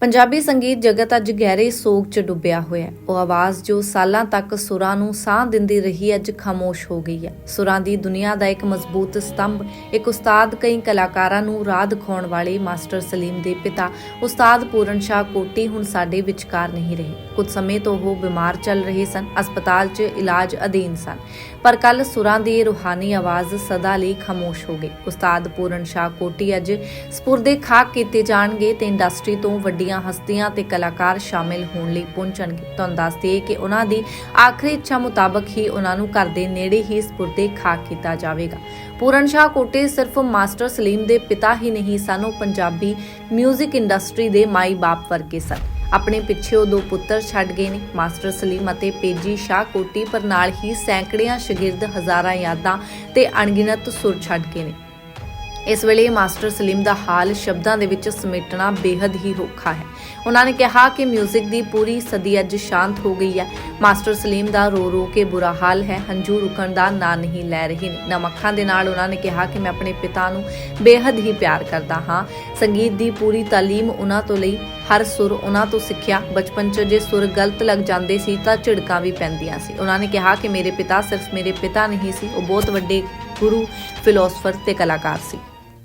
ਪੰਜਾਬੀ ਸੰਗੀਤ ਜਗਤ ਅੱਜ ਗਹਿਰੇ ਸੋਗ 'ਚ ਡੁੱਬਿਆ ਹੋਇਆ ਹੈ। ਉਹ ਆਵਾਜ਼ ਜੋ ਸਾਲਾਂ ਤੱਕ ਸੁਰਾਂ ਨੂੰ ਸਾਹ ਦਿੰਦੀ ਰਹੀ ਅੱਜ ਖਾਮੋਸ਼ ਹੋ ਗਈ ਹੈ। ਸੁਰਾਂ ਦੀ ਦੁਨੀਆ ਦਾ ਇੱਕ ਮਜ਼ਬੂਤ ਸਤੰਭ, ਇੱਕ ਉਸਤਾਦ ਕਈ ਕਲਾਕਾਰਾਂ ਨੂੰ ਰਾਹ ਦਿਖਾਉਣ ਵਾਲੇ ਮਾਸਟਰ ਸਲੀਮ ਦੇ ਪਿਤਾ, ਉਸਤਾਦ ਪੂਰਨ ਸ਼ਾਹ ਕੋਟੀ ਹੁਣ ਸਾਡੇ ਵਿਚਕਾਰ ਨਹੀਂ ਰਹੇ। ਕੁਝ ਸਮੇਂ ਤੋਂ ਉਹ ਬਿਮਾਰ ਚੱਲ ਰਹੇ ਸਨ, ਹਸਪਤਾਲ 'ਚ ਇਲਾਜ ਅਧੀਨ ਸਨ। ਪਰ ਕੱਲ ਸੁਰਾਂ ਦੀ ਰੂਹਾਨੀ ਆਵਾਜ਼ ਸਦਾ ਲਈ ਖਾਮੋਸ਼ ਹੋ ਗਈ। ਉਸਤਾਦ ਪੂਰਨ ਸ਼ਾਹ ਕੋਟੀ ਅੱਜ ਸਪੁਰਦੇ ਖਾਕ ਕੀਤੇ ਜਾਣਗੇ ਤੇ ਇੰਡਸਟਰੀ ਤੋਂ ਵੱਡੀ ਵੱਡੀਆਂ ਹਸਤੀਆਂ ਤੇ ਕਲਾਕਾਰ ਸ਼ਾਮਿਲ ਹੋਣ ਲਈ ਪਹੁੰਚਣਗੇ। ਤੁਹਾਨੂੰ ਦੱਸ ਕਿ ਉਹਨਾਂ ਦੀ ਆਖਰੀ ਇੱਛਾ ਮੁਤਾਬਕ ਹੀ ਉਹਨਾਂ ਨੂੰ ਘਰ ਦੇ ਨੇੜੇ ਹੀ ਸਪੁਰਦੇ ਖਾਕ ਕੀਤਾ ਜਾਵੇਗਾ। ਪੂਰਨ ਸ਼ਾਹ ਕੋਟੀ ਸਿਰਫ ਮਾਸਟਰ ਸਲੀਮ ਦੇ ਪਿਤਾ ਹੀ ਨਹੀਂ ਸਨ ਪੰਜਾਬੀ 뮤직 ਇੰਡਸਟਰੀ ਦੇ ਮਾਈ ਬਾਪ ਵਰਗੇ ਸਨ। ਆਪਣੇ ਪਿੱਛੇ ਉਹ ਦੋ ਪੁੱਤਰ ਛੱਡ ਗਏ ਨੇ ਮਾਸਟਰ ਸਲੀਮ ਅਤੇ ਪੇਜੀ ਸ਼ਾਹ ਕੋਟੀ, ਪਰ ਨਾਲ ਹੀ ਸੈਂਕੜਿਆਂ ਸ਼ਾਗਿਰਦ ਹਜ਼ਾਰਾਂ ਯਾਦਾਂ ਤੇ ਅਣਗਿਣਤ ਸੁਰ ਛੱਡ ਗਏ ਨੇ। ਇਸ ਵੇਲੇ ਮਾਸਟਰ ਸਲੀਮ ਦਾ ਹਾਲ ਸ਼ਬਦਾਂ ਦੇ ਵਿੱਚ ਸਮੇਟਣਾ ਬੇहद ਹੀ ਔਖਾ ਹੈ। ਉਹਨਾਂ ਨੇ ਕਿਹਾ ਕਿ 뮤직 ਦੀ ਪੂਰੀ ਸਦੀ ਅੱਜ ਸ਼ਾਂਤ ਹੋ ਗਈ ਹੈ। ਮਾਸਟਰ ਸਲੀਮ ਦਾ ਰੋ ਰੋ ਕੇ ਬੁਰਾ ਹਾਲ ਹੈ। ਹੰਝੂ ਰੁਕਣ ਦਾ ਨਾਂ ਨਹੀਂ ਲੈ ਰਹੇ ਨੇ। ਨਮੱਖਾਂ ਦੇ ਨਾਲ ਉਹਨਾਂ ਨੇ ਕਿਹਾ ਕਿ ਮੈਂ ਆਪਣੇ ਪਿਤਾ ਨੂੰ ਬੇहद ਹੀ ਪਿਆਰ ਕਰਦਾ ਹਾਂ। ਸੰਗੀਤ ਦੀ ਪੂਰੀ ਤਾਲੀਮ ਉਹਨਾਂ ਤੋਂ ਲਈ। ਹਰ ਸੁਰ ਉਹਨਾਂ ਤੋਂ ਸਿੱਖਿਆ। ਬਚਪਨ 'ਚ ਜੇ ਸੁਰ ਗਲਤ ਲੱਗ ਜਾਂਦੇ ਸੀ ਤਾਂ ਝਿੜਕਾਂ ਵੀ ਪੈਂਦੀਆਂ ਸੀ। ਉਹਨਾਂ ਨੇ ਕਿਹਾ ਕਿ ਮੇਰੇ ਪਿਤਾ ਸਿਰਫ ਮੇਰੇ ਪਿਤਾ ਨਹੀਂ ਸੀ। ਉਹ ਬਹੁਤ ਵੱਡੇ ਗੁਰੂ, ਫਿਲਾਸਫਰ ਤੇ ਕਲਾਕਾਰ ਸੀ।